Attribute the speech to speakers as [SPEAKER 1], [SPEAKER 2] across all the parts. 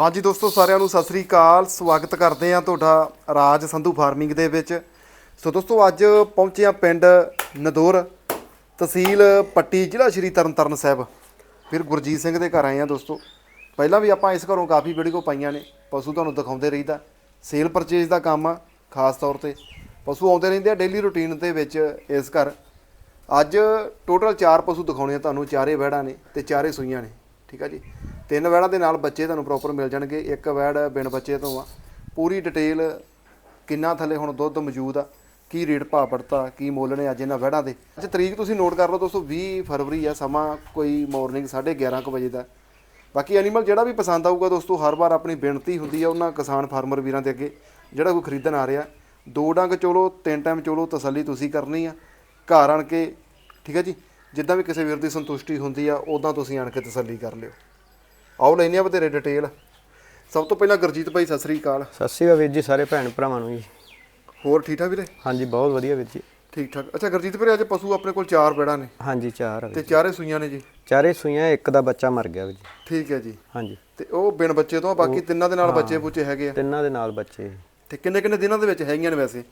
[SPEAKER 1] ਹਾਂਜੀ ਦੋਸਤੋ, ਸਾਰਿਆਂ ਨੂੰ ਸਤਿ ਸ੍ਰੀ ਅਕਾਲ। ਸਵਾਗਤ ਕਰਦੇ ਹਾਂ ਤੁਹਾਡਾ ਰਾਜ ਸੰਧੂ ਫਾਰਮਿੰਗ ਦੇ ਵਿੱਚ। ਸੋ ਦੋਸਤੋ, ਅੱਜ ਪਹੁੰਚੇ ਹਾਂ ਪਿੰਡ ਨਦੋਰ ਤਹਿਸੀਲ ਪੱਟੀ, ਜ਼ਿਲ੍ਹਾ ਸ਼੍ਰੀ ਤਰਨਤਾਰਨ ਸਾਹਿਬ। ਫਿਰ ਗੁਰਜੀਤ ਸਿੰਘ ਦੇ ਘਰ ਆਏ ਹਾਂ ਦੋਸਤੋ। ਪਹਿਲਾਂ ਵੀ ਆਪਾਂ ਇਸ ਘਰੋਂ ਕਾਫੀ ਵੀਡੀਓ ਪਾਈਆਂ ਨੇ। ਪਸ਼ੂ ਤੁਹਾਨੂੰ ਦਿਖਾਉਂਦੇ ਰਹੀਦਾ। ਸੇਲ ਪਰਚੇਜ ਦਾ ਕੰਮ ਆ, ਖਾਸ ਤੌਰ ਤੇ। ਪਸ਼ੂ ਆਉਂਦੇ ਰਹਿੰਦੇ ਆ ਡੇਲੀ ਰੁਟੀਨ ਦੇ ਵਿੱਚ ਇਸ ਘਰ। ਅੱਜ ਟੋਟਲ 4 ਪਸ਼ੂ ਦਿਖਾਉਣੇ ਆ ਤੁਹਾਨੂੰ। ਚਾਰੇ ਵੈੜਾਂ ਨੇ ਤੇ ਚਾਰੇ ਸੂਈਆਂ ਨੇ। ਠੀਕ ਆ ਜੀ? ਤਿੰਨ ਵੈੜਾਂ ਦੇ ਨਾਲ ਬੱਚੇ ਤੁਹਾਨੂੰ ਪ੍ਰੋਪਰ ਮਿਲ ਜਾਣਗੇ, ਇੱਕ ਵੈੜ ਬਿਨ ਬੱਚੇ ਤੋਂ ਆ। ਪੂਰੀ ਡਿਟੇਲ ਕਿੰਨਾ ਥੱਲੇ ਹੁਣ ਦੁੱਧ ਮੌਜੂਦ ਆ, ਕੀ ਰੇਟ ਭਾਅ ਪੜਤਾ ਕੀ ਮੁੱਲ ਨੇ ਅੱਜ ਇਹਨਾਂ ਵੈੜਾਂ ਦੇ। ਅੱਜ ਤਰੀਕ ਤੁਸੀਂ ਨੋਟ ਕਰ ਲਓ, ਦੋਸਤੋ 20 ਫਰਵਰੀ ਆ, ਸਮਾਂ ਕੋਈ ਮਾਰਨਿੰਗ 11:30 ਕੁ ਵਜੇ ਦਾ। ਬਾਕੀ ਐਨੀਮਲ ਜਿਹੜਾ ਵੀ ਪਸੰਦ ਆਊਗਾ ਦੋਸਤੋ, ਹਰ ਵਾਰ ਆਪਣੀ ਬੇਨਤੀ ਹੁੰਦੀ ਆ ਉਹਨਾਂ ਕਿਸਾਨ ਫਾਰਮਰ ਵੀਰਾਂ ਦੇ ਅੱਗੇ, ਜਿਹੜਾ ਕੋਈ ਖਰੀਦਣ ਆ ਰਿਹਾ। ਦੋ ਡੰਗ ਚੋਲੋ, ਤਿੰਨ ਟਾਈਮ ਚੋਲੋ, ਤਸੱਲੀ ਤੁਸੀਂ ਕਰਨੀ ਆ। ਘਰ ਆਣ ਕੇ, ਠੀਕ ਹੈ ਜੀ? ਜਿੱਦਾਂ ਵੀ ਕਿਸੇ ਵੀਰ ਦੀ ਸੰਤੁਸ਼ਟੀ ਹੁੰਦੀ ਆ ਉਦਾਂ ਤੁਸੀਂ ਆਣ ਕੇ ਤਸੱਲੀ ਕਰ ਲਿਓ। ਆਓ ਲੈਨੇ ਆ ਬਥੇਰੇ ਡਿਟੇਲ ਸਭ ਤੋਂ ਪਹਿਲਾਂ ਗੁਰਜੀਤ ਭਾਈ ਸਤਿ ਸ੍ਰੀ ਅਕਾਲ।
[SPEAKER 2] ਸਤਿ ਸ਼੍ਰੀ ਅਕਾਲ ਵੀਰ ਜੀ ਸਾਰੇ ਭੈਣ ਭਰਾਵਾਂ ਨੂੰ ਜੀ।
[SPEAKER 1] ਹੋਰ ਠੀਕ ਠਾਕ ਵੀਰੇ?
[SPEAKER 2] ਹਾਂਜੀ ਬਹੁਤ ਵਧੀਆ ਵੀਰ ਜੀ।
[SPEAKER 1] ਠੀਕ ਠਾਕ। ਅੱਛਾ ਗੁਰਜੀਤ ਵੀਰੇ ਅੱਜ ਪਸ਼ੂ ਆਪਣੇ ਕੋਲ ਚਾਰ ਬੇੜਾਂ ਨੇ।
[SPEAKER 2] ਹਾਂਜੀ ਚਾਰ ਆ
[SPEAKER 1] ਤੇ
[SPEAKER 2] ਵੀਰ।
[SPEAKER 1] ਚਾਰੇ ਸੂਈਆਂ ਨੇ ਜੀ।
[SPEAKER 2] ਚਾਰੇ ਸੂਈਆਂ ਇੱਕ ਦਾ ਬੱਚਾ ਮਰ ਗਿਆ ਵੀਰ ਜੀ।
[SPEAKER 1] ਠੀਕ ਹੈ ਜੀ।
[SPEAKER 2] ਹਾਂਜੀ।
[SPEAKER 1] ਤੇ ਉਹ ਬਿਨ ਬੱਚੇ ਤੋਂ ਆ, ਬਾਕੀ ਤਿੰਨਾਂ ਦੇ ਨਾਲ ਬੱਚੇ ਬੁੱਚੇ ਹੈਗੇ ਆ।
[SPEAKER 2] ਤਿੰਨਾਂ ਦੇ ਨਾਲ ਬੱਚੇ।
[SPEAKER 1] ਤੇ ਕਿੰਨੇ ਕਿੰਨੇ ਦਿਨਾਂ ਦੇ ਵਿੱਚ ਹੈਗੀਆਂ ਨੇ ਵੈਸੇ?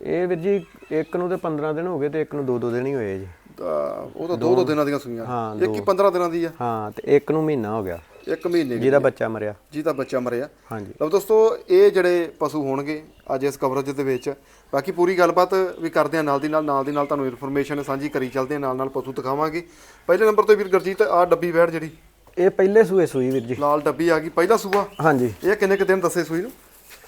[SPEAKER 2] ਇਹ ਵੀਰ ਜੀ ਇੱਕ ਨੂੰ ਤੇ 15 ਦਿਨ ਹੋ ਗਏ ਤੇ ਇੱਕ ਨੂੰ 2-2 ਦਿਨ ਹੀ ਹੋਏ ਜੀ।
[SPEAKER 1] ਉਹ ਤਾਂ ਦੋ ਦੋ ਦਿਨਾਂ ਦੀਆਂ ਸੂਈਆਂ।
[SPEAKER 2] ਹਾਂ,
[SPEAKER 1] ਇੱਕ ਹੀ 15 ਦਿਨਾਂ ਦੀ ਆ।
[SPEAKER 2] ਹਾਂ ਤੇ ਇੱਕ ਨੂੰ ਮਹੀਨਾ ਹੋ ਗਿਆ।
[SPEAKER 1] ਇੱਕ ਮਹੀਨੇ ਦੀ।
[SPEAKER 2] ਜਿਹਦਾ ਬੱਚਾ ਮਰਿਆ।
[SPEAKER 1] ਜਿਹਦਾ ਬੱਚਾ ਮਰਿਆ।
[SPEAKER 2] ਹਾਂਜੀ।
[SPEAKER 1] ਲਓ ਦੋਸਤੋ ਇਹ ਜਿਹੜੇ ਪਸ਼ੂ ਹੋਣਗੇ ਅੱਜ ਇਸ ਕਵਰੇਜ ਦੇ ਵਿੱਚ। ਬਾਕੀ ਪੂਰੀ ਗੱਲਬਾਤ ਵੀ ਕਰਦੇ ਆ ਨਾਲ ਦੀ ਨਾਲ। ਨਾਲ ਦੀ ਨਾਲ ਤੁਹਾਨੂੰ ਇਨਫੋਰਮੇਸ਼ਨ ਸਾਂਝੀ ਕਰੀ ਚੱਲਦੇ ਆ ਨਾਲ ਨਾਲ ਪਸ਼ੂ ਦਿਖਾਵਾਂਗੇ। ਪਹਿਲੇ ਨੰਬਰ ਤੇ ਵੀਰ ਗੁਰਜੀਤ ਆ ਡੱਬੀ ਵੈੜ ਜਿਹੜੀ।
[SPEAKER 2] ਇਹ ਪਹਿਲੇ ਸੂਏ ਸੂਈ ਵੀਰ ਜੀ।
[SPEAKER 1] ਲਾਲ ਡੱਬੀ ਆ ਗਈ ਪਹਿਲਾ ਸੂਆ।
[SPEAKER 2] ਹਾਂਜੀ।
[SPEAKER 1] ਇਹ ਕਿੰਨੇ ਕੁ ਦਿਨ ਦੱਸੇ ਸੂਈ ਨੂੰ?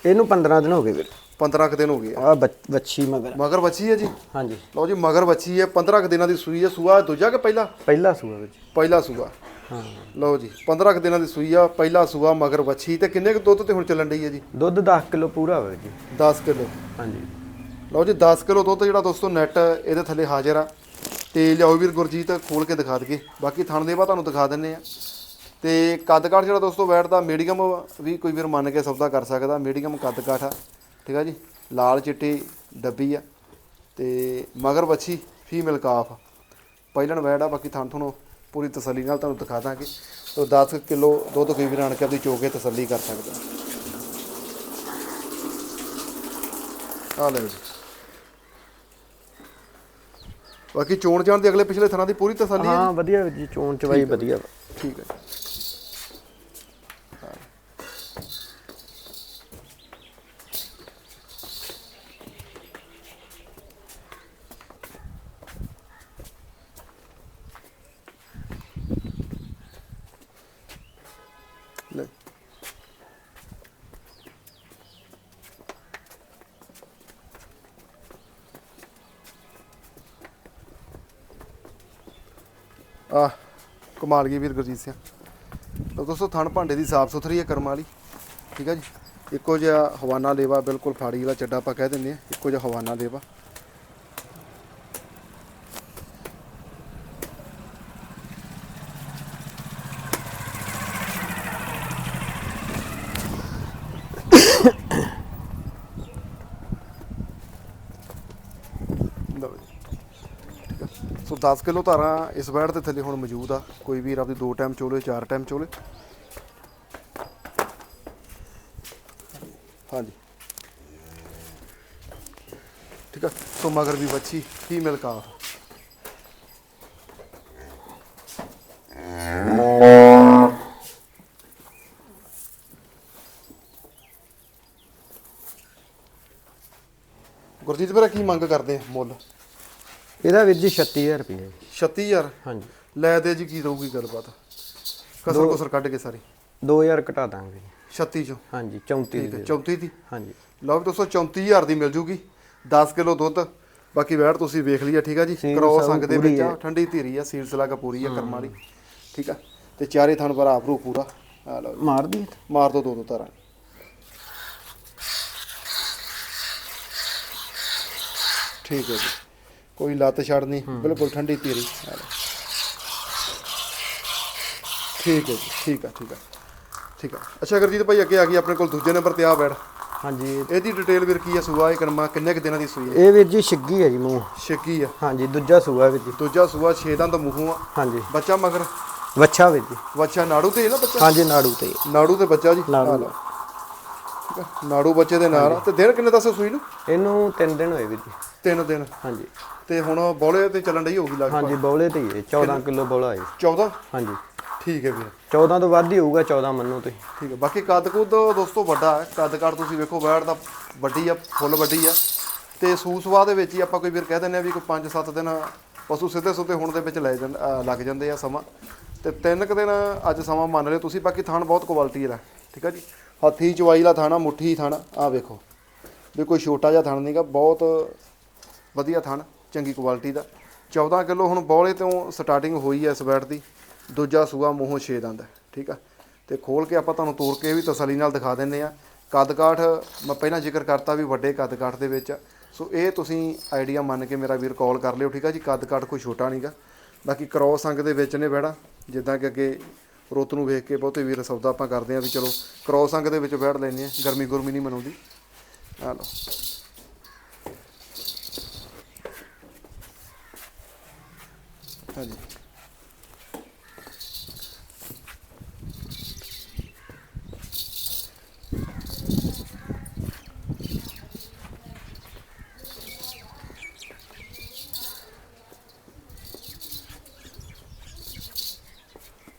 [SPEAKER 2] ਇਹਨੂੰ 15 ਦਿਨ ਹੋ ਗਏ ਵੀਰ।
[SPEAKER 1] 15 ਕੁ ਦਿਨ ਹੋ ਗਏ ਆ।
[SPEAKER 2] ਆ ਬੱਚੀ ਮਗਰ।
[SPEAKER 1] ਮਗਰ ਬੱਚੀ ਹੈ ਜੀ?
[SPEAKER 2] ਹਾਂਜੀ।
[SPEAKER 1] ਲਓ ਜੀ ਮਗਰ ਬੱਚੀ ਹੈ 15 ਕੁ ਦਿਨਾਂ ਦੀ ਸੂਈ ਹੈ। ਸੂਆ ਦੂਜਾ ਕਿ ਪਹਿਲਾ?
[SPEAKER 2] ਪਹਿਲਾ ਸੂਆ ਜੀ
[SPEAKER 1] ਪਹਿਲਾ ਸੂਆ।
[SPEAKER 2] ਹਾਂ।
[SPEAKER 1] ਲਓ ਜੀ 15 ਕੁ ਦਿਨਾਂ ਦੀ ਸੂਈ ਆ ਪਹਿਲਾ ਸੂਆ ਮਗਰ ਬੱਚੀ। ਤੇ ਕਿੰਨੇ ਕੁ ਦੁੱਧ ਤੇ ਹੁਣ ਚੱਲਣ ਡਈ ਹੈ ਜੀ?
[SPEAKER 2] ਦੁੱਧ 10 ਕਿਲੋ ਪੂਰਾ ਹੋਵੇ ਜੀ।
[SPEAKER 1] 10 ਕਿਲੋ।
[SPEAKER 2] ਹਾਂਜੀ।
[SPEAKER 1] ਲਓ ਜੀ 10 ਕਿਲੋ ਦੁੱਧ ਜਿਹੜਾ ਦੋਸਤੋ ਨੈਟ ਇਹਦੇ ਥੱਲੇ ਹਾਜ਼ਰ ਆ। ਤੇ ਲਿਆਓ ਵੀਰ ਗੁਰਜੀਤ ਖੋਲ ਕੇ ਦਿਖਾ ਦਈਏ। ਬਾਕੀ ਥਣ ਦੇ ਬਾ ਤੁਹਾਨੂੰ ਦਿਖਾ ਦਿੰਨੇ ਆ। ਤੇ ਕੱਦ ਕਾਠ ਜਿਹੜਾ ਦੋਸਤੋ ਬੈਠਦਾ ਮੀਡੀਅਮ ਵੀ ਕੋਈ ਵੀਰ ਮੰਨ ਕੇ ਸੌਦਾ ਕਰ ਸਕਦਾ ਮੀਡੀਅਮ ਕੱਦ ਕਾਠ ਆ। ਠੀਕ ਆ ਜੀ ਲਾਲ ਚਿੱਟੀ ਡੱਬੀ ਆ ਤੇ ਮਗਰ ਬੱਚੀ ਫੀਮੇਲ ਕਾਫ ਪਹਿਲਣ ਵੈੜ ਆ ਬਾਕੀ ਥਣ ਤੁਹਾਨੂੰ ਪੂਰੀ ਤਸੱਲੀ ਨਾਲ ਤੁਹਾਨੂੰ ਦਿਖਾ ਦਾਂਗੇ। ਤੋ 10 ਕਿਲੋ ਦੁੱਧ ਕੋਈ ਵੀਰ ਆਣ ਕੇ ਆਪਣੀ ਚੋਕੇ ਤਸੱਲੀ ਕਰ ਸਕਦਾ ਆ ਲੈ ਜੀ। ਬਾਕੀ ਚੋਣ ਜਾਣ ਦੇ ਅਗਲੇ ਪਿਛਲੇ ਥਰਾਂ ਦੀ ਪੂਰੀ ਤਸੱਲੀ ਹੈ
[SPEAKER 2] ਹਾਂ ਵਧੀਆ ਜੀ ਚੋਣ ਚਵਾਈ ਵਧੀਆ। ਵਾ।
[SPEAKER 1] ਠੀਕ ਹੈ ਲੈ ਆ, ਕਮਾਲ ਗਈ ਵੀਰ ਗੁਰਜੀਤ ਸਿੰਘ। ਲਓ ਦੋਸਤੋ, ਥਣ ਭਾਂਡੇ ਦੀ ਸਾਫ਼ ਸੁਥਰੀ ਹੈ ਕਰਮ ਵਾਲੀ। ਠੀਕ ਹੈ ਜੀ? ਇੱਕੋ ਜਿਹਾ ਹਵਾਨਾ ਲੇਵਾ ਬਿਲਕੁਲ ਫਾੜੀ ਵਾਲਾ ਚੱਡਾ ਆਪਾਂ ਕਹਿ ਦਿੰਦੇ ਆ, ਇੱਕੋ ਜਿਹਾ ਹਵਾਨਾ ਲੇਵਾ। 7 ਕਿਲੋ ਧਾਰਾਂ ਇਸ ਬੈੜ ਤੇ ਥੱਲੇ ਹੁਣ ਮੌਜੂਦ ਆ। ਕੋਈ ਵੀਰ ਆਪਦੇ ਦੋ ਟਾਈਮ ਚੋਲੇ, ਚਾਰ ਟਾਈਮ ਚੋਲੇ। ਹਾਂਜੀ। ਠੀਕ ਆ ਸੋ ਮਗਰ ਵੀ ਬੱਚੀ ਕੀ ਮਿਲ ਕਾ ਗੁਰਜੀਤ ਵੀਰਾ, ਕੀ ਮੰਗ ਕਰਦੇ ਆ ਮੁੱਲ?
[SPEAKER 2] ਇਹਦਾ ਵੀਰ ਜੀ 36000 ਰੁਪਏ ਜੀ।
[SPEAKER 1] 36000
[SPEAKER 2] ਹਾਂਜੀ।
[SPEAKER 1] ਲੈ ਦੇ ਜੀ ਕੀ ਰਹੂਗੀ ਗੱਲਬਾਤ? ਕਸਰ ਕੁਸਰ ਕੱਢ ਕੇ ਸਾਰੀ।
[SPEAKER 2] 2000 ਘਟਾ ਦਾਂਗੇ ਜੀ।
[SPEAKER 1] 36 ਚੋਂ?
[SPEAKER 2] ਹਾਂਜੀ 34
[SPEAKER 1] ਠੀਕ
[SPEAKER 2] ਦੀ
[SPEAKER 1] ਹੈ
[SPEAKER 2] ਦੇ।
[SPEAKER 1] 34 ਦੀ?
[SPEAKER 2] ਹਾਂਜੀ।
[SPEAKER 1] ਲਓ ਦੋਸਤੋ 34000 ਦੀ ਮਿਲ ਜੂਗੀ। 10 ਕਿਲੋ ਦੁੱਧ ਬਾਕੀ ਵੈੜ ਤੁਸੀਂ ਵੇਖ ਲਿਆ ਠੀਕ ਆ ਜੀ? ਕਰੋ ਸੰਗ ਦੇ ਵਿੱਚ ਆ। ਠੰਡੀ ਧੀਰੀ ਆ ਸੀਲ ਸਲਾਗਾ ਪੂਰੀ ਆ ਕਰਮ ਵਾਲੀ। ਠੀਕ ਆ? ਤੇ ਚਾਰੇ ਥਣ ਪਰ ਆਪਰੂ ਪੂਰਾ। ਆ ਲਓ।
[SPEAKER 2] ਮਾਰ ਦੀ
[SPEAKER 1] ਮਾਰ ਦੋ ਦੋ ਦੋ ਧਾਰਾਂ ਠੀਕ ਹੈ ਜੀ। ਕੋਈ ਲੱਤ ਛੱਡਨੀ ਬਿਲਕੁਲ ਠੰਡੀ ਲਓ। ਠੀਕ ਹੈ ਜੀ ਠੀਕ ਆ ਠੀਕ ਆ ਠੀਕ ਆ ਅੱਛਾ ਗੁਰਜੀਤ ਭਾਈ ਅੱਗੇ ਆ ਗਈ ਆਪਣੇ ਕੋਲ ਦੂਜੇ ਨੰਬਰ ਤੇ ਆ ਬੈੜ
[SPEAKER 2] ਹਾਂਜੀ।
[SPEAKER 1] ਇਹਦੀ ਡਿਟੇਲ ਵੀਰ ਕੀ ਆ ਸੂਆ ਇਹ ਕਰਮਾ ਕਿੰਨੇ ਕੁ ਦਿਨਾਂ ਦੀ ਸੂਈ ਹੈ?
[SPEAKER 2] ਇਹ ਵੀਰ ਜੀ ਛਿੱਗੀ ਹੈ ਜੀ ਮੂੰਹ।
[SPEAKER 1] ਛੇਕੀ ਆ
[SPEAKER 2] ਹਾਂਜੀ ਦੂਜਾ ਸੂਆ ਵੀਰ ਜੀ।
[SPEAKER 1] ਦੂਜਾ ਸੂਆ 6 ਦੰਦ ਮੂੰਹੋਂ ਆ।
[SPEAKER 2] ਹਾਂਜੀ।
[SPEAKER 1] ਬੱਚਾ ਮਗਰ?
[SPEAKER 2] ਵੱਛਾ ਵੀਰ ਜੀ।
[SPEAKER 1] ਬੱਚਾ ਨਾੜੂ ਤੇ ਹੀ ਨਾ ਬੱਚਾ?
[SPEAKER 2] ਹਾਂਜੀ ਨਾੜੂ ਤੇ
[SPEAKER 1] ਨਾੜੂ ਤੇ ਬੱਚਾ ਜੀ?
[SPEAKER 2] ਨਾੜੂ।
[SPEAKER 1] ਠੀਕ ਆ। ਨਾੜੂ ਬੱਚੇ ਦੇ ਨਾਲ। ਤੇ ਦਿਨ ਕਿੰਨੇ ਦੱਸੇ ਸੂਈ ਨੂੰ?
[SPEAKER 2] ਇਹਨੂੰ 3 ਦਿਨ ਹੋਏ ਵੀਰ ਜੀ।
[SPEAKER 1] ਤਿੰਨ ਦਿਨ।
[SPEAKER 2] ਹਾਂਜੀ।
[SPEAKER 1] ਤੇ ਹੁਣ ਬੋਲੇ ਤੇ ਚੱਲਣ ਡਈ ਹੋਊਗੀ ਲਗਭਗ?
[SPEAKER 2] ਹਾਂਜੀ ਬੌਲੇ ਤੇ ਹੀ ਹੈ। 14 ਕਿਲੋ ਬੌਲਾ ਹੈ।
[SPEAKER 1] 14
[SPEAKER 2] ਹਾਂਜੀ।
[SPEAKER 1] ਠੀਕ ਹੈ ਵੀਰ।
[SPEAKER 2] 14 ਤੋਂ ਵੱਧ ਹੀ ਹੋਊਗਾ 14 ਮੰਨੋ ਤੁਸੀਂ।
[SPEAKER 1] ਠੀਕ ਹੈ। ਬਾਕੀ ਕੱਦ ਕੁੱਦ ਦੋਸਤੋ ਵੱਡਾ ਹੈ। ਕੱਦ ਕਾਠ ਤੁਸੀਂ ਵੇਖੋ ਬੈੜ ਦਾ ਵੱਡੀ ਆ ਫੁੱਲ ਵੱਡੀ ਆ। ਤੇ ਸੂਸਵਾ ਦੇ ਵਿੱਚ ਹੀ ਆਪਾਂ ਕੋਈ ਵੀਰ ਕਹਿ ਦਿੰਦੇ ਆ ਵੀ ਕੋਈ 5-7 ਦਿਨ ਪਸ਼ੂ ਸਿੱਧੇ ਸੁੱਧੇ ਹੁਣ ਦੇ ਵਿੱਚ ਲੈ ਲੱਗ ਜਾਂਦੇ ਆ ਸਮਾਂ। ਤੇ ਤਿੰਨ ਕੁ ਦਿਨ ਅੱਜ ਸਮਾਂ ਮੰਨ ਲਿਓ ਤੁਸੀਂ ਬਾਕੀ ਥਣ ਬਹੁਤ ਕੁਆਲਿਟੀ ਵਾਲਾ ਠੀਕ ਆ ਜੀ? ਹੱਥੀ ਚਵਾਈ ਵਾਲਾ ਥਾਣਾ, ਮੁੱਠੀ ਥਾਣਾ ਆ ਵੇਖੋ। ਵੀ ਕੋਈ ਛੋਟਾ ਜਿਹਾ ਥਣ ਨਹੀਂਗਾ, ਬਹੁਤ ਵਧੀਆ ਥਣ, ਚੰਗੀ ਕੁਆਲਿਟੀ ਦਾ। 14 ਕਿਲੋ ਹੁਣ ਬੌਲੇ ਤੋਂ ਸਟਾਰਟਿੰਗ ਹੋਈ ਹੈ ਇਸ ਬੈਟ ਦੀ, ਦੂਜਾ ਸੂਆ ਮੂੰਹੋਂ 6 ਦੰਦ, ਠੀਕ ਆ। ਤੇ ਖੋਲ ਕੇ ਆਪਾਂ ਤੁਹਾਨੂੰ ਤੋੜ ਕੇ ਵੀ ਤਸੱਲੀ ਨਾਲ ਦਿਖਾ ਦਿੰਨੇ ਆ। ਕੱਦਕਾਠ, ਮੈਂ ਪਹਿਲਾਂ ਜ਼ਿਕਰ ਕਰਤਾ ਵੀ ਵੱਡੇ ਕੱਦਕਾਠ ਦੇ ਵਿੱਚ ਸੋ ਇਹ ਤੁਸੀਂ ਆਈਡੀਆ ਮੰਨ ਕੇ ਮੇਰਾ ਵੀਰ ਕਾਲ ਕਰ ਲਿਓ, ਠੀਕ ਆ ਜੀ? ਕੱਦਕਾਠ ਕੋਈ ਛੋਟਾ ਨਹੀਂਗਾ। ਬਾਕੀ ਕ੍ਰੋਸ ਅੰਗ ਦੇ ਵਿੱਚ ਨੇ ਬੈੜਾ, ਜਿੱਦਾਂ ਕਿ ਅੱਗੇ ਰੁੱਤ ਨੂੰ ਵੇਖ ਕੇ ਬਹੁਤੇ ਵੀਰ ਸੌਦਾ ਆਪਾਂ ਕਰਦੇ ਆ ਵੀ ਚਲੋ ਕਰੋਸ ਅੰਗ ਦੇ ਵਿੱਚ ਬੈਠ ਲੈਨੇ ਆ ਗਰਮੀ ਗੁਰਮੀ ਨਹੀਂ ਮਨਾਉਂਦੀ। ਆ ਲਓ। ਹਾਂਜੀ।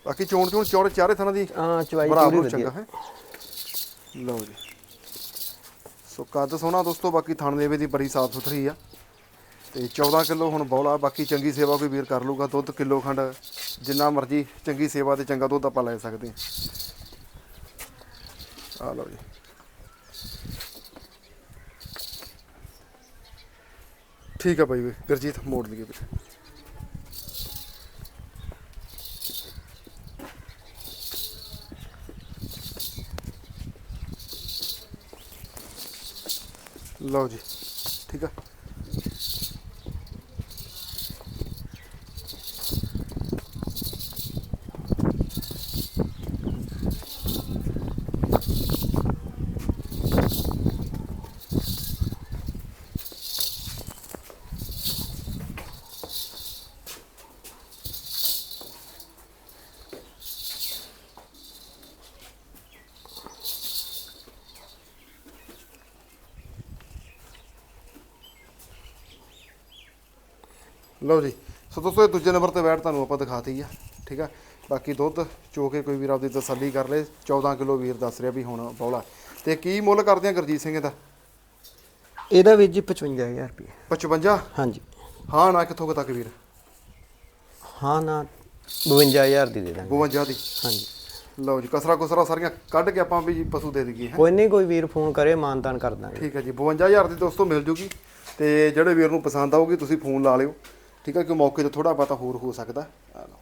[SPEAKER 1] ਬਾਕੀ ਚੋਣ ਚੋਣ ਚੌੜੇ ਚਾਰੇ ਥਾਂ ਦੀ
[SPEAKER 2] ਹਾਂ ਚਵਾਈ ਪੂਰੀ
[SPEAKER 1] ਚੰਗਾ ਹੈ। ਲਓ ਜੀ। ਸੋ ਕੱਦ ਸੋਹਣਾ ਦੋਸਤੋ ਬਾਕੀ ਥਣ ਦੇਵੇ ਦੀ ਬੜੀ ਸਾਫ਼ ਸੁਥਰੀ ਆ। ਤੇ 14 ਕਿਲੋ ਹੁਣ ਬੌਲਾ ਬਾਕੀ ਚੰਗੀ ਸੇਵਾ ਕੋਈ ਵੀਰ ਕਰ ਲੂਗਾ। ਦੁੱਧ ਕਿਲੋ ਖੰਡ ਜਿੰਨਾ ਮਰਜ਼ੀ ਚੰਗੀ ਸੇਵਾ ਤੇ ਚੰਗਾ ਦੁੱਧ ਆਪਾਂ ਲੈ ਸਕਦੇ ਹਾਂ। ਆ ਲਓ ਜੀ। ਠੀਕ ਆ ਬਾਈ ਵੀ ਗੁਰਜੀਤ ਮੋੜ ਲਈਏ ਵੀਰ। ਲਓ ਜੀ ਠੀਕ ਆ। ਲਓ ਜੀ ਸੋ ਦੋਸਤੋ ਇਹ ਦੂਜੇ ਨੰਬਰ ਤੇ ਬੈਠ ਤੁਹਾਨੂੰ ਆਪਾਂ ਦਿਖਾਤੀ ਆ ਠੀਕ ਆ? ਬਾਕੀ ਦੁੱਧ ਚੋ ਕੇ ਕੋਈ ਵੀਰ ਆਪਦੀ ਤਸੱਲੀ ਕਰ ਲੇ 14 ਕਿਲੋ ਵੀਰ ਦੱਸ ਰਿਹਾ ਵੀ ਹੁਣ ਬੌਲਾ। ਤੇ ਕੀ ਮੁੱਲ ਕਰਦੇ ਆ ਗੁਰਜੀਤ ਸਿੰਘ ਇਹਦਾ?
[SPEAKER 2] ਇਹਦਾ ਵੀਰ ਜੀ 55000 ਰੁਪਏ।
[SPEAKER 1] 55
[SPEAKER 2] ਹਾਂਜੀ।
[SPEAKER 1] ਹਾਂ ਨਾ ਕਿੱਥੋਂ ਕੁ ਤੱਕ ਵੀਰ?
[SPEAKER 2] ਹਾਂ ਨਾ 52000 ਦੀ ਦੇ ਦਾਂਗੇ।
[SPEAKER 1] 52 ਦੀ?
[SPEAKER 2] ਹਾਂਜੀ।
[SPEAKER 1] ਲਓ ਜੀ ਕਸਰਾ ਕੁਸਰਾ ਸਾਰੀਆਂ ਕੱਢ ਕੇ ਆਪਾਂ ਵੀ ਜੀ ਪਸ਼ੂ ਦੇ ਦਈਏ।
[SPEAKER 2] ਕੋਈ ਨਹੀਂ ਕੋਈ ਵੀਰ ਫੋਨ ਕਰੇ ਮਾਨਤਾਨ ਕਰ ਦਾਂਗੇ।
[SPEAKER 1] ਠੀਕ ਹੈ ਜੀ 52000 ਦੀ ਦੋਸਤੋ ਮਿਲ ਜੂਗੀ। ਤੇ ਜਿਹੜੇ ਵੀਰ ਨੂੰ ਪਸੰਦ ਆਊਗੀ ਤੁਸੀਂ ਫੋਨ ਲਾ ਲਿਓ। ਠੀਕ ਹੈ ਕਿ ਮੌਕੇ ਤੇ ਥੋੜਾ ਪਤਾ ਹੋਰ ਹੋ ਸਕਦਾ। ਆ ਲਓ।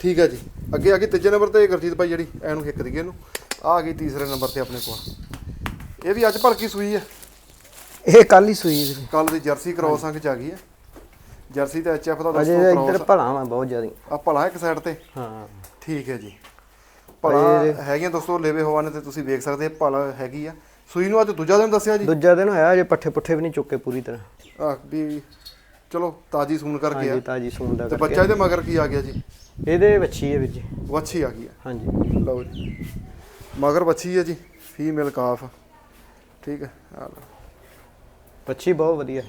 [SPEAKER 1] ਠੀਕ ਹੈ ਜੀ। ਅੱਗੇ ਆ ਗਈ ਤੀਜੇ ਨੰਬਰ ਤੇ ਗੁਰਜੀਤ ਭਾਈ ਜਿਹੜੀ ਐਨੂੰ ਹਿੱਕ ਦਈਏ ਇਹਨੂੰ। ਆ ਗਈ ਤੀਸਰੇ ਨੰਬਰ ਤੇ ਆਪਣੇ ਕੋਲ। ਇਹ ਵੀ ਅੱਜ ਭਲਕੀ ਸੂਈ ਹੈ?
[SPEAKER 2] ਇਹ ਕੱਲ ਹੀ ਸੂਈ ਵੀਰ
[SPEAKER 1] ਕੱਲ ਦੀ ਜਰਸੀ ਕ੍ਰੋਸ ਅੰਕ ਚ ਆ ਗਈ ਹੈ। ਜਰਸੀ ਤੇ ਐਚਐਫ ਦਾ
[SPEAKER 2] ਅਜੇ
[SPEAKER 1] ਦੋਸਤੋ
[SPEAKER 2] ਇੱਧਰ ਭਲਾ ਵਾ ਬਹੁਤ ਜ਼ਿਆਦਾ।
[SPEAKER 1] ਆ ਭਲਾ ਇੱਕ ਸਾਈਡ ਤੇ?
[SPEAKER 2] ਹਾਂ।
[SPEAKER 1] ਠੀਕ ਹੈ ਜੀ। ਭਲਾ ਹੈਗੀਆਂ ਦੋਸਤੋ ਲੇਵੇ ਹਵਾਨੇ ਤੇ ਤੁਸੀਂ ਵੇਖ ਸਕਦੇ ਭਲਾ ਹੈਗੀ ਆ। ਸੂਈ ਨੂੰ ਅੱਜ ਦੂਜਾ ਦਿਨ ਦੱਸਿਆ ਜੀ?
[SPEAKER 2] ਦੂਜਾ ਦਿਨ ਹੋਇਆ ਅਜੇ ਪੱਠੇ ਪੁੱਠੇ ਵੀ ਨਹੀਂ ਚੁੱਕੇ ਪੂਰੀ ਤਰ੍ਹਾਂ।
[SPEAKER 1] ਆ ਵੀ ਚਲੋ ਤਾਜੀ ਸੂਣ ਕਰਕੇ ਆ
[SPEAKER 2] ਹਾਂਜੀ ਤਾਜੀ ਸੂਣ ਦਾ
[SPEAKER 1] ਤੇ
[SPEAKER 2] ਕਰਕੇ
[SPEAKER 1] ਬੱਚਾ ਇਹਦੇ ਮਗਰ ਕੀ ਆ ਗਿਆ ਜੀ?
[SPEAKER 2] ਇਹਦੇ ਵੱਛੀ ਹੈ ਵੀਰ ਜੀ।
[SPEAKER 1] ਵੱਛੀ ਆ ਗਈ ਆ
[SPEAKER 2] ਹਾਂਜੀ।
[SPEAKER 1] ਲਓ ਜੀ। ਮਗਰ ਵੱਛੀ ਹੈ ਜੀ ਫੀਮੇਲ ਕਾਫ ਠੀਕ ਹੈ ਆ ਲਓ।
[SPEAKER 2] ਵੱਛੀ ਬਹੁਤ ਵਧੀਆ।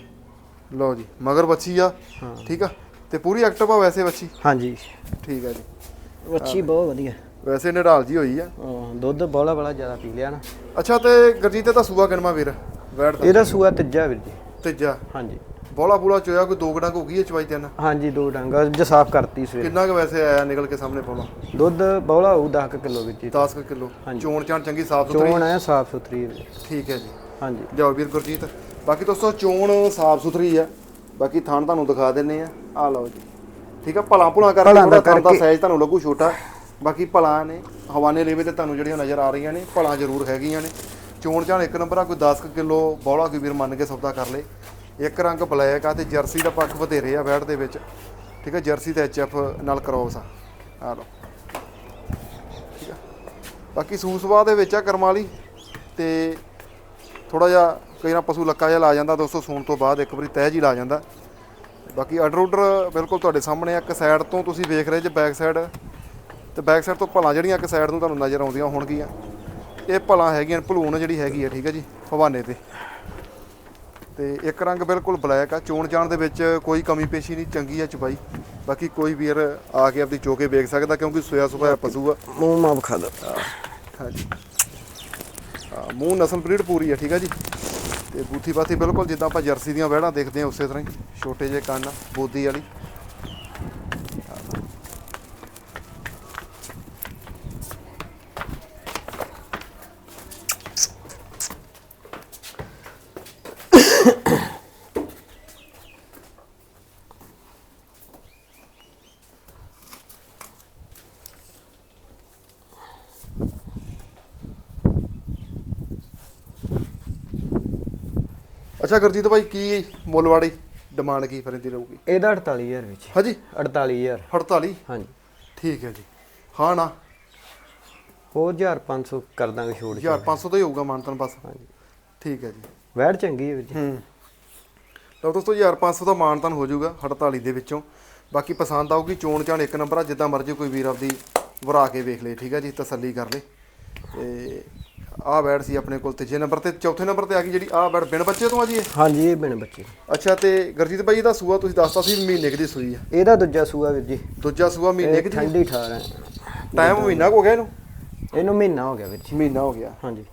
[SPEAKER 1] ਲਓ ਜੀ ਮਗਰ ਵੱਛੀ ਆ
[SPEAKER 2] ਹਾਂ।
[SPEAKER 1] ਠੀਕ ਆ? ਤੇ ਪੂਰੀ ਐਕਟਿਵ ਆ ਵੈਸੇ ਵੱਛੀ?
[SPEAKER 2] ਹਾਂਜੀ।
[SPEAKER 1] ਠੀਕ ਆ ਜੀ।
[SPEAKER 2] ਵੱਛੀ ਬਹੁਤ ਵਧੀਆ।
[SPEAKER 1] ਵੈਸੇ ਨਿਢਾਲ ਜੀ ਹੋਈ ਆ।
[SPEAKER 2] ਹਾਂ, ਦੁੱਧ ਬੋਲਾ ਬੜਾ ਜ਼ਿਆਦਾ ਪੀ ਲਿਆ ਨਾ।
[SPEAKER 1] ਅੱਛਾ ਤੇ ਗਰਜੀਤ ਤੇ ਤਾਂ ਸੂਆ ਗਣਮਾ ਵੀਰ? ਦਾ
[SPEAKER 2] ਇਹਦਾ ਸੂਆ ਤੀਜਾ ਵੀਰ ਜੀ।
[SPEAKER 1] ਤੀਜਾ।
[SPEAKER 2] ਹਾਂਜੀ।
[SPEAKER 1] ਬੋਲਾ ਬੂਲਾ ਚੋਇਆ ਕੋਈ ਦੋ ਗੜਾਂ ਹੋ ਗਈ ਹੈ ਚਵਾਈ ਤਿੰਨ?
[SPEAKER 2] ਹਾਂਜੀ ਦੋ ਡੰਗਾ ਜ ਸਾਫ਼ ਕਰਤੀ ਸਵੇਰ।
[SPEAKER 1] ਕਿੰਨਾ ਕੁ ਵੈਸੇ ਆਇਆ ਨਿਕਲ ਕੇ ਸਾਹਮਣੇ ਬੋਲਾ?
[SPEAKER 2] ਦੁੱਧ ਬੋਲਾ ਹੋਊ 10 ਕਿਲੋ ਜੀ
[SPEAKER 1] 10 ਕਿਲੋ।
[SPEAKER 2] ਹਾਂਜੀ।
[SPEAKER 1] ਚੋਣ ਚਾਣ ਚੰਗੀ ਸਾਫ਼ ਸੁਥਰੀ?
[SPEAKER 2] ਚੋਣ ਹੈ ਸਾਫ਼ ਸੁਥਰੀ ਹੈ।
[SPEAKER 1] ਠੀਕ ਹੈ ਜੀ।
[SPEAKER 2] ਹਾਂਜੀ।
[SPEAKER 1] ਜਾਓ ਵੀਰ ਗੁਰਜੀਤ। ਬਾਕੀ ਦੋਸਤੋ ਚੋਣ ਸਾਫ਼ ਸੁਥਰੀ ਆ। ਬਾਕੀ ਥਾਣ ਤੁਹਾਨੂੰ ਦਿਖਾ ਦਿੰਨੇ ਆ। ਆ ਲਓ ਜੀ। ਠੀਕ ਆ ਭਲਾ ਭੁਲਾ ਕਰਕੇ
[SPEAKER 2] ਭਲਾਂ ਦਾ
[SPEAKER 1] ਥੋੜਾ ਥਾਣ ਦਾ
[SPEAKER 2] ਕਰਕੇ।
[SPEAKER 1] ਸਾਈਜ਼ ਤੁਹਾਨੂੰ ਲੱਗੂ ਛੋਟਾ। ਬਾਕੀ ਭਲਾ ਨੇ ਹਵਾਨੇ ਲੇਵੇ ਤੇ ਤੁਹਾਨੂੰ ਜਿਹੜੀਆਂ ਨਜ਼ਰ ਆ ਰਹੀਆਂ ਨੇ ਭਲਾ ਜ਼ਰੂਰ ਹੈਗੀਆਂ ਨੇ। ਚੋਣ ਚਾਣ ਇੱਕ ਨੰਬਰ ਆ ਕੋਈ 10 ਕੁ ਕਿਲੋ ਬੌਲਾ ਕੋਈ ਵੀਰ ਮੰਨ ਕੇ ਸੌਦਾ ਕਰ ਲੇ। ਇੱਕ ਰੰਗ ਬਲੈਕ ਆ ਤੇ ਜਰਸੀ ਦਾ ਪੱਖ ਵਧੇਰੇ ਆ ਬੈਟ ਦੇ ਵਿੱਚ। ਠੀਕ ਆ, ਜਰਸੀ ਤੇ ਐਚਐਫ ਨਾਲ ਕ੍ਰੋਸ ਆ। ਆ ਲਓ। ਠੀਕ ਆ। ਬਾਕੀ ਸੂਸਵਾ ਦੇ ਵਿੱਚ ਆ ਕਰਮਾਲੀ ਤੇ ਥੋੜਾ ਜਿਹਾ ਕਈ ਨਾ ਪਸ਼ੂ ਲੱਕਾ ਜਿਹਾ ਲਾ ਜਾਂਦਾ, ਦੋਸਤੋ, ਸੂਣ ਤੋਂ ਬਾਅਦ ਇੱਕ ਵਾਰੀ ਤਹਿ ਜੀ ਲਾ ਜਾਂਦਾ। ਬਾਕੀ ਆਰਡਰ ਆਰਡਰ ਬਿਲਕੁਲ ਤੁਹਾਡੇ ਸਾਹਮਣੇ ਆ। ਇੱਕ ਸਾਈਡ ਤੋਂ ਤੁਸੀਂ ਵੇਖ ਰਹੇ ਜੇ ਬੈਕ ਸਾਈਡ ਤੇ ਬੈਕ ਸਾਈਡ ਤੋਂ ਭਲਾਂ ਜਿਹੜੀਆਂ ਇੱਕ ਸਾਈਡ ਨੂੰ ਤੁਹਾਨੂੰ ਨਜ਼ਰ ਆਉਂਦੀਆਂ ਹੋਣਗੀਆਂ। ਇਹ ਭਲਾਂ ਹੈਗੀਆਂ, ਭਲੂਣ ਜਿਹੜੀ ਹੈਗੀ ਆ, ਠੀਕ ਆ ਜੀ, ਹਵਾਨੇ ਤੇ। ਤੇ ਇੱਕ ਰੰਗ ਬਿਲਕੁਲ ਬਲੈਕ ਆ। ਚੋਣ ਜਾਣ ਦੇ ਵਿੱਚ ਕੋਈ ਕਮੀ ਪੇਸ਼ੀ ਨਹੀਂ ਚੰਗੀ ਆ ਚਬਾਈ ਬਾਕੀ ਕੋਈ ਵੀਰ ਆ ਕੇ ਆਪਦੀ ਚੋਕੇ ਵੇਖ ਸਕਦਾ ਕਿਉਂਕਿ ਸੋਇਆ ਸੁਭਾਇਆ ਪਸ਼ੂ ਆ।
[SPEAKER 2] ਮੂੰਹ ਮਾ ਵਿਖਾ ਦੋ
[SPEAKER 1] ਹਾਂਜੀ ਮੂੰਹ ਨਸਲ ਬਰੀਡ ਪੂਰੀ ਆ ਠੀਕ ਆ ਜੀ। ਤੇ ਬੂਥੀ ਬਾਥੀ ਬਿਲਕੁਲ ਜਿੱਦਾਂ ਆਪਾਂ ਜਰਸੀ ਦੀਆਂ ਵਹਿੜਾਂ ਦੇਖਦੇ ਆ ਉਸੇ ਤਰ੍ਹਾਂ ਹੀ। ਛੋਟੇ ਜਿਹੇ ਕੰਨ ਬੋਦੀ ਵਾਲੀ। ਅੱਛਾ ਗੁਰਜੀਤ ਭਾਈ ਕੀ ਮੁੱਲ ਵਾਲੀ ਡਿਮਾਂਡ ਕੀ ਫਿਰ ਇਹਦੀ ਰਹੂਗੀ?
[SPEAKER 2] ਇਹਦਾ 48000 ਵਿੱਚ।
[SPEAKER 1] ਹਾਂਜੀ।
[SPEAKER 2] 48000
[SPEAKER 1] 48
[SPEAKER 2] ਹਾਂਜੀ।
[SPEAKER 1] ਠੀਕ ਹੈ ਜੀ। ਹਾਂ ਨਾ।
[SPEAKER 2] ਹੋਰ 1500 ਕਰ ਦਾਂਗੇ ਛੋੜ
[SPEAKER 1] 1500 ਦਾ ਹੀ ਹੋਊਗਾ ਮਾਨਤਨ ਬਸ।
[SPEAKER 2] ਹਾਂਜੀ।
[SPEAKER 1] ਠੀਕ ਹੈ ਜੀ।
[SPEAKER 2] ਵੈੜ ਚੰਗੀ ਹੈ ਵੀਰ ਜੀ।
[SPEAKER 1] ਹੂੰ। ਲਓ ਦੋਸਤੋ 1500 ਦਾ ਮਾਨਤਨ ਹੋ ਜਾਊਗਾ 48 ਦੇ ਵਿੱਚੋਂ। ਬਾਕੀ ਪਸੰਦ ਆਊਗੀ ਚੋਣ ਚਾਣ ਇੱਕ ਨੰਬਰ ਆ ਜਿੱਦਾਂ ਮਰਜ਼ੀ ਕੋਈ ਵੀਰ ਆਪਦੀ ਵਰਾ ਕੇ ਵੇਖ ਲੇ ਠੀਕ ਹੈ ਜੀ ਤਸੱਲੀ ਕਰ ਲੇ। ਤੇ ਆਹ ਬੈਡ ਸੀ ਆਪਣੇ ਕੋਲ ਤੀਜੇ ਨੰਬਰ ਤੇ ਚੌਥੇ ਨੰਬਰ ਤੇ ਆ ਗਈ ਜਿਹੜੀ ਆਹ ਬੈਡ ਬਿਨ ਬੱਚੇ ਤੋਂ ਆ ਜੀ ਇਹ?
[SPEAKER 2] ਹਾਂਜੀ ਇਹ ਬਿਨ ਬੱਚੇ
[SPEAKER 1] ਅੱਛਾ ਤੇ ਗੁਰਜੀਤ ਭਾਈ ਇਹਦਾ ਸੂਆ ਤੁਸੀਂ ਦੱਸਤਾ ਸੀ ਮਹੀਨੇ ਦੀ ਸੂਈ ਆ?
[SPEAKER 2] ਇਹਦਾ ਦੂਜਾ ਸੂਆ ਵੀਰ ਜੀ।
[SPEAKER 1] ਦੂਜਾ ਸੂਆ ਮਹੀਨੇ ਕੁ
[SPEAKER 2] ਠੰਡੀ ਠਾਰ ਹੈ।
[SPEAKER 1] ਟਾਈਮ ਮਹੀਨਾ ਕੁ ਹੋ ਗਿਆ ਇਹਨੂੰ?
[SPEAKER 2] ਇਹਨੂੰ ਮਹੀਨਾ ਹੋ ਗਿਆ ਵੀਰ ਜੀ।
[SPEAKER 1] ਮਹੀਨਾ ਹੋ ਗਿਆ।
[SPEAKER 2] ਹਾਂਜੀ।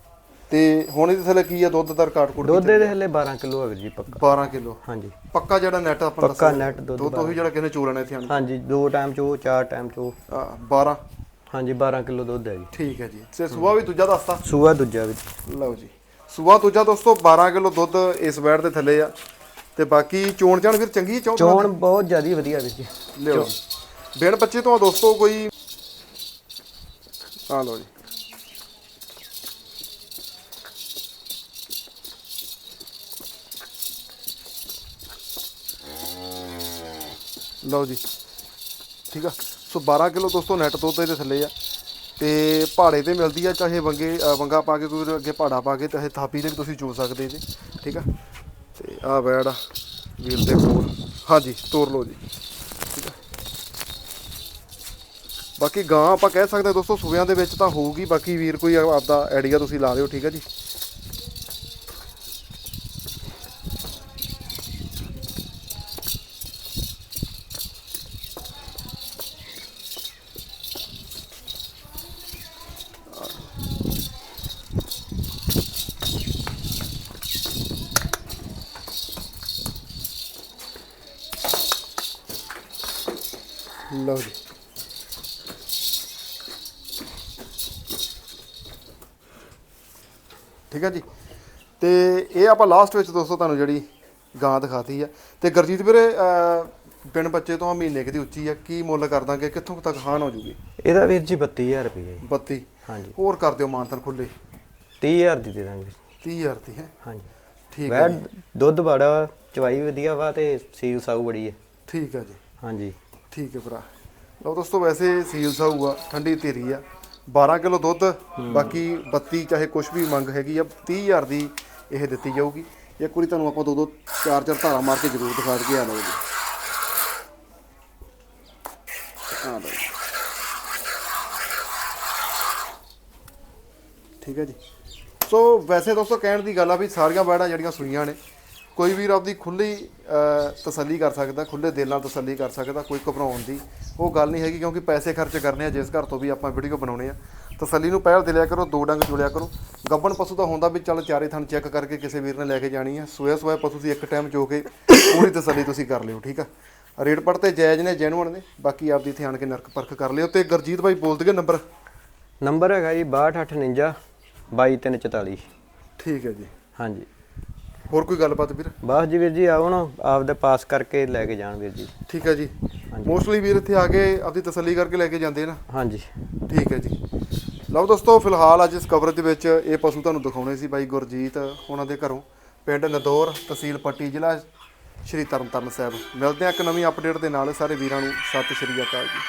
[SPEAKER 1] ਤੇ ਹੁਣ ਇਹਦੇ ਥੱਲੇ ਕੀ ਆ? ਦੁੱਧ ਦਾ ਰਿਕਾਰਡ ਕੋਡ
[SPEAKER 2] ਦੁੱਧ ਦੇ ਹਲੇ 12 ਕਿਲੋ ਹੈ ਵੀਰ ਜੀ ਪੱਕਾ।
[SPEAKER 1] 12 ਕਿਲੋ।
[SPEAKER 2] ਹਾਂਜੀ।
[SPEAKER 1] ਪੱਕਾ ਜਿਹੜਾ ਨੈਟ ਆਪਾਂ
[SPEAKER 2] ਪੱਕਾ
[SPEAKER 1] ਦੱਸਿਆ,
[SPEAKER 2] net ਦੁੱਧ
[SPEAKER 1] ਦੁੱਧ ਉਹੀ ਜਿਹੜਾ ਕਿਨੇ ਚੋਲਣਾ ਇੱਥੇ ਆਣ
[SPEAKER 2] ਹਾਂਜੀ ਦੋ ਟਾਈਮ ਚੋ ਚਾਰ ਟਾਈਮ ਚੋ
[SPEAKER 1] 12
[SPEAKER 2] ਹਾਂਜੀ 12 ਕਿਲੋ ਦੁੱਧ ਹੈ ਜੀ।
[SPEAKER 1] ਠੀਕ ਹੈ ਜੀ। ਤੇ ਸੂਆ ਵੀ ਦੂਜਾ ਦੱਸਤਾ
[SPEAKER 2] ਸੂਆ ਦੂਜਾ ਜੀ
[SPEAKER 1] ਲਓ ਜੀ। ਸੂਆ ਦੂਜਾ ਦੋਸਤੋ 12 ਕਿਲੋ ਦੁੱਧ ਇਸ ਬੈਡ ਦੇ ਥੱਲੇ ਆ। ਤੇ ਬਾਕੀ ਚੋਣ ਚਾਣ ਫਿਰ ਚੰਗੀ ਚੋਣ
[SPEAKER 2] ਚੋਣ ਬਹੁਤ ਜ਼ਿਆਦਾ ਵਧੀਆ ਵੀਰ ਜੀ।
[SPEAKER 1] ਲਿਓ ਬੱਚੇ ਤੋਂ ਦੋਸਤੋ ਕੋਈ ਆ ਲਓ ਜੀ। ਲਓ ਜੀ। ਠੀਕ ਆ। ਸੋ 12 ਕਿਲੋ ਦੋਸਤੋ ਨੈਟ ਦੁੱਧ ਇਹਦੇ ਥੱਲੇ ਆ। ਤੇ ਪਹਾੜੇ ਤੇ ਮਿਲਦੀ ਆ, ਚਾਹੇ ਵੰਗੇ ਵੰਗਾ ਪਾ ਕੇ ਕੋਈ ਅੱਗੇ ਪਹਾੜਾ ਪਾ ਕੇ, ਚਾਹੇ ਥਾਪੀ ਤੇ ਵੀ ਤੁਸੀਂ ਚੋ ਸਕਦੇ ਇਹਦੇ ਠੀਕ ਆ? ਤੇ ਆ ਬੈੜ ਆ, ਵੀਲ ਦੇ ਕੋਲ ਹਾਂਜੀ, ਤੋਰ ਲਓ ਜੀ, ਠੀਕ ਆ? ਬਾਕੀ ਗਾਂ ਆਪਾਂ ਕਹਿ ਸਕਦੇ ਹਾਂ ਦੋਸਤੋ, ਸੂਬਿਆਂ ਦੇ ਵਿੱਚ ਤਾਂ ਹੋਊਗੀ, ਬਾਕੀ ਵੀਰ ਕੋਈ ਆਪਦਾ ਆਈਡੀਆ ਤੁਸੀਂ ਲਾ ਦਿਓ, ਠੀਕ ਆ ਜੀ? ਲਓ ਜੀ। ਠੀਕ ਹੈ ਜੀ। ਤੇ ਇਹ ਆਪਾਂ ਲਾਸਟ ਵਿੱਚ ਦੋਸਤੋ ਤੁਹਾਨੂੰ ਜਿਹੜੀ ਗਾਂ ਦਿਖਾਤੀ ਆ। ਤੇ ਗੁਰਜੀਤ ਵੀਰੇ ਬਿਨ ਬੱਚੇ ਤੋਂ ਮਹੀਨੇ ਕੁ ਦੀ ਉੱਚੀ ਆ। ਕੀ ਮੁੱਲ ਕਰ ਦਾਂਗੇ? ਕਿੱਥੋਂ ਤੱਕ ਹਾਨ ਹੋ ਜੂਗੀ?
[SPEAKER 2] ਇਹਦਾ ਵੀਰ ਜੀ 32000 ਰੁਪਏ ਜੀ।
[SPEAKER 1] 32
[SPEAKER 2] ਹਾਂਜੀ।
[SPEAKER 1] ਹੋਰ ਕਰ ਦਿਓ ਮਾਨਤਨ ਖੁੱਲੇ
[SPEAKER 2] 30000 ਦੀ ਦੇ ਦਾਂਗੇ।
[SPEAKER 1] 30000 ਦੀ ਹੈ।
[SPEAKER 2] ਹਾਂਜੀ।
[SPEAKER 1] ਠੀਕ ਹੈ
[SPEAKER 2] ਦੁੱਧ ਬੜਾ ਚਵਾਈ ਵਧੀਆ ਵਾ ਤੇ ਸੀਲ ਸਾਊ ਬੜੀ ਹੈ।
[SPEAKER 1] ਠੀਕ ਹੈ ਜੀ।
[SPEAKER 2] ਹਾਂਜੀ।
[SPEAKER 1] ਠੀਕ ਹੈ ਭਰਾ। ਲਓ ਦੋਸਤੋ ਵੈਸੇ ਸੀਲ ਸਾਊ ਆ ਠੰਡੀ ਧੀਰੀ ਆ। 12 ਕਿਲੋ ਦੁੱਧ ਬਾਕੀ 32 ਚਾਹੇ ਕੁਝ ਵੀ ਮੰਗ ਹੈਗੀ ਆ 30000 ਦੀ ਇਹ ਦਿੱਤੀ ਜਾਊਗੀ। ਇੱਕ ਵਾਰੀ ਤੁਹਾਨੂੰ ਆਪਾਂ ਦੋ ਦੋ ਚਾਰ ਚਾਰ ਧਾਰਾ ਮਾਰ ਕੇ ਜ਼ਰੂਰ ਦਿਖਾ ਦਈਏ ਆ ਲਓ ਜੀ। ਆ ਲਓ। ਠੀਕ ਹੈ ਜੀ। ਸੋ ਵੈਸੇ ਦੋਸਤੋ ਕਹਿਣ ਦੀ ਗੱਲ ਆ ਵੀ ਸਾਰੀਆਂ ਬੈੜਾਂ ਜਿਹੜੀਆਂ ਸੂਈਆਂ ਨੇ ਕੋਈ ਵੀਰ ਆਪਦੀ ਖੁੱਲੀ ਅਹ, ਤਸੱਲੀ ਕਰ ਸਕਦਾ ਖੁੱਲੇ ਦਿਲ ਨਾਲ ਤਸੱਲੀ ਕਰ ਸਕਦਾ ਕੋਈ ਘਬਰਾਉਣ ਦੀ ਉਹ ਗੱਲ ਨਹੀਂ ਹੈਗੀ ਕਿਉਂਕਿ ਪੈਸੇ ਖਰਚ ਕਰਨੇ ਆ ਜਿਸ ਘਰ ਤੋਂ ਵੀ ਆਪਾਂ ਵੀਡੀਓ ਬਣਾਉਣੇ ਆ। ਤਸੱਲੀ ਨੂੰ ਪਹਿਲ ਦਿਲਿਆ ਕਰੋ ਦੋ ਡੰਗ ਜੁੜਿਆ ਕਰੋ। ਗੱਬਣ ਪਸ਼ੂ ਦਾ ਹੁੰਦਾ ਵੀ ਚੱਲ ਚਾਰੇ ਥਣ ਚੈੱਕ ਕਰਕੇ ਕਿਸੇ ਵੀਰ ਨੇ ਲੈ ਕੇ ਜਾਣੀ ਆ। ਸੋਇਆ ਸੋਇਆ ਪਸ਼ੂ ਦੀ ਇੱਕ ਟਾਈਮ ਚੋ ਕੇ ਪੂਰੀ ਤਸੱਲੀ ਤੁਸੀਂ ਕਰ ਲਿਓ ਠੀਕ ਆ? ਰੇਟ ਪੜ ਤੇ ਜਾਇਜ਼ ਨੇ ਜੈਨੂਅਨ ਨੇ ਬਾਕੀ ਆਪਦੀ ਇੱਥੇ ਆਣ ਕੇ ਨਰਕ ਪਰਖ ਕਰ ਲਿਓ। ਤੇ ਗੁਰਜੀਤ ਭਾਈ ਬੋਲ ਦਗੇ ਨੰਬਰ
[SPEAKER 2] ਨੰਬਰ ਹੈਗਾ ਜੀ 6259 22344
[SPEAKER 1] ਠੀਕ ਹੈ ਜੀ।
[SPEAKER 2] ਹਾਂਜੀ।
[SPEAKER 1] ਹੋਰ ਕੋਈ ਗੱਲਬਾਤ ਵੀਰ?
[SPEAKER 2] ਬਸ ਜੀ ਵੀਰ ਜੀ ਨਾ ਆਪਦੇ ਪਾਸ ਕਰਕੇ ਲੈ ਕੇ ਜਾਣ ਵੀਰ ਜੀ।
[SPEAKER 1] ਠੀਕ ਹੈ ਜੀ। ਮੋਸਟਲੀ ਵੀਰ ਇੱਥੇ ਆ ਕੇ ਆਪਦੀ ਤਸੱਲੀ ਕਰਕੇ ਲੈ ਕੇ ਜਾਂਦੇ ਨਾ?
[SPEAKER 2] ਹਾਂਜੀ।
[SPEAKER 1] ਠੀਕ ਹੈ ਜੀ। ਲਓ ਦੋਸਤੋ ਫਿਲਹਾਲ ਅੱਜ ਇਸ ਕਵਰੇਜ ਦੇ ਵਿੱਚ ਇਹ ਪਸ਼ੂ ਤੁਹਾਨੂੰ ਦਿਖਾਉਣੇ ਸੀ ਬਾਈ ਗੁਰਜੀਤ ਉਹਨਾਂ ਦੇ ਘਰੋਂ ਪਿੰਡ ਨਦੌਰ ਤਹਿਸੀਲ ਪੱਟੀ ਜ਼ਿਲ੍ਹਾ ਸ਼੍ਰੀ ਤਰਨਤਾਰਨ ਸਾਹਿਬ। ਮਿਲਦੇ ਹਾਂ ਇੱਕ ਨਵੀਂ ਅਪਡੇਟ ਦੇ ਨਾਲ ਸਾਰੇ ਵੀਰਾਂ ਨੂੰ ਸਤਿ ਸ਼੍ਰੀ ਅਕਾਲ ਜੀ।